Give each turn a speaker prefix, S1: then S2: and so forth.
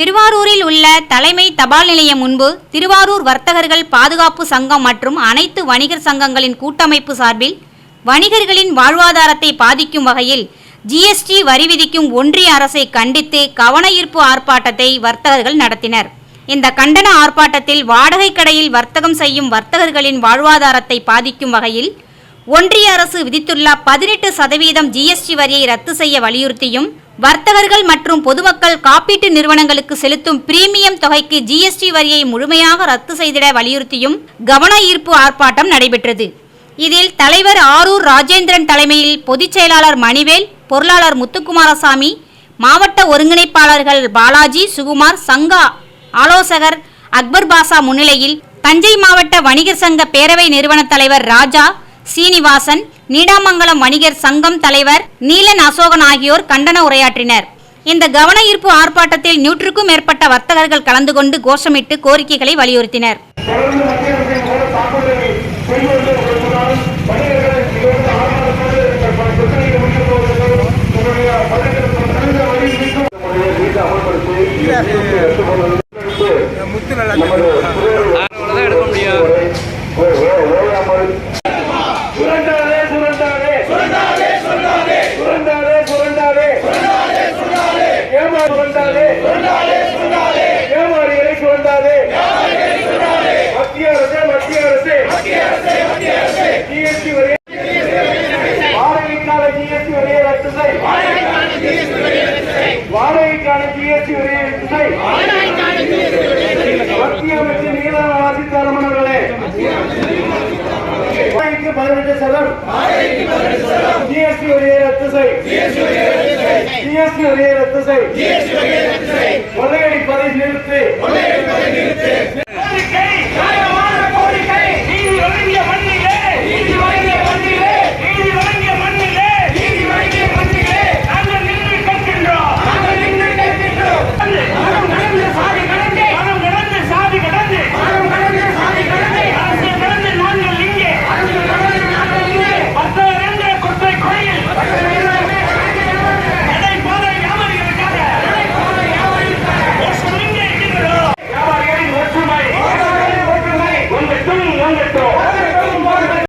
S1: திருவாரூரில் உள்ள தலைமை தபால் நிலையம் முன்பு திருவாரூர் வர்த்தகர்கள் பாதுகாப்பு சங்கம் மற்றும் அனைத்து வணிகர் சங்கங்களின் கூட்டமைப்பு சார்பில் வணிகர்களின் வாழ்வாதாரத்தை பாதிக்கும் வகையில் ஜிஎஸ்டி வரி விதிக்கும் ஒன்றிய அரசை கண்டித்து கவனஈர்ப்பு ஆர்ப்பாட்டத்தை வர்த்தகர்கள் நடத்தினர். இந்த கண்டன ஆர்ப்பாட்டத்தில் வாடகை கடையில் வர்த்தகம் செய்யும் வர்த்தகர்களின் வாழ்வாதாரத்தை பாதிக்கும் வகையில் ஒன்றிய அரசு விதித்துள்ள பதினெட்டு சதவீதம் ஜிஎஸ்டி வரியை ரத்து செய்ய வலியுறுத்தியும் வர்த்தகர்கள் மற்றும் பொதுமக்கள் காப்பீட்டு நிறுவனங்களுக்கு செலுத்தும் பிரீமியம் தொகைக்கு ஜிஎஸ்டி வரியை முழுமையாக ரத்து செய்திட வலியுறுத்தியும் கவன ஈர்ப்பு ஆர்ப்பாட்டம் நடைபெற்றது. இதில் தலைவர் ஆரூர் ராஜேந்திரன் தலைமையில் பொதுச் செயலாளர் மணிவேல் பொருளாளர் முத்துக்குமாரசாமி மாவட்ட ஒருங்கிணைப்பாளர்கள் பாலாஜி சுகுமார் சங்கா ஆலோசகர் அக்பர் பாஷா முன்னிலையில் தஞ்சை மாவட்ட வணிகர் சங்க பேரவை நிறுவன தலைவர் ராஜா சீனிவாசன் நீடாமங்கலம் வணிகர் சங்கம் தலைவர் நீலன் அசோகன் ஆகியோர் கண்டன உரையாற்றினர் இந்த கவன ஈர்ப்பு ஆர்ப்பாட்டத்தில் நூற்றுக்கும் மேற்பட்ட வர்த்தகர்கள் கலந்து கொண்டு கோஷமிட்டு கோரிக்கைகளை வலியுறுத்தினர்
S2: Yeah. ஜிஎஸ்டி வரியை ரத்து செய். வாடகைக்கான ஜிஎஸ்டி வரியை ரத்து செய். மத்திய அமைச்சர் நீலா சீதாராமன் அவர்களே வாடகைக்கு பதினெட்டு சதம். ஜிஎஸ்டி வரியை ரத்து செய். ஜிஎஸ்டி வரியை ரத்து செய். கொள்ளையடிப்பதை நிறுத்து.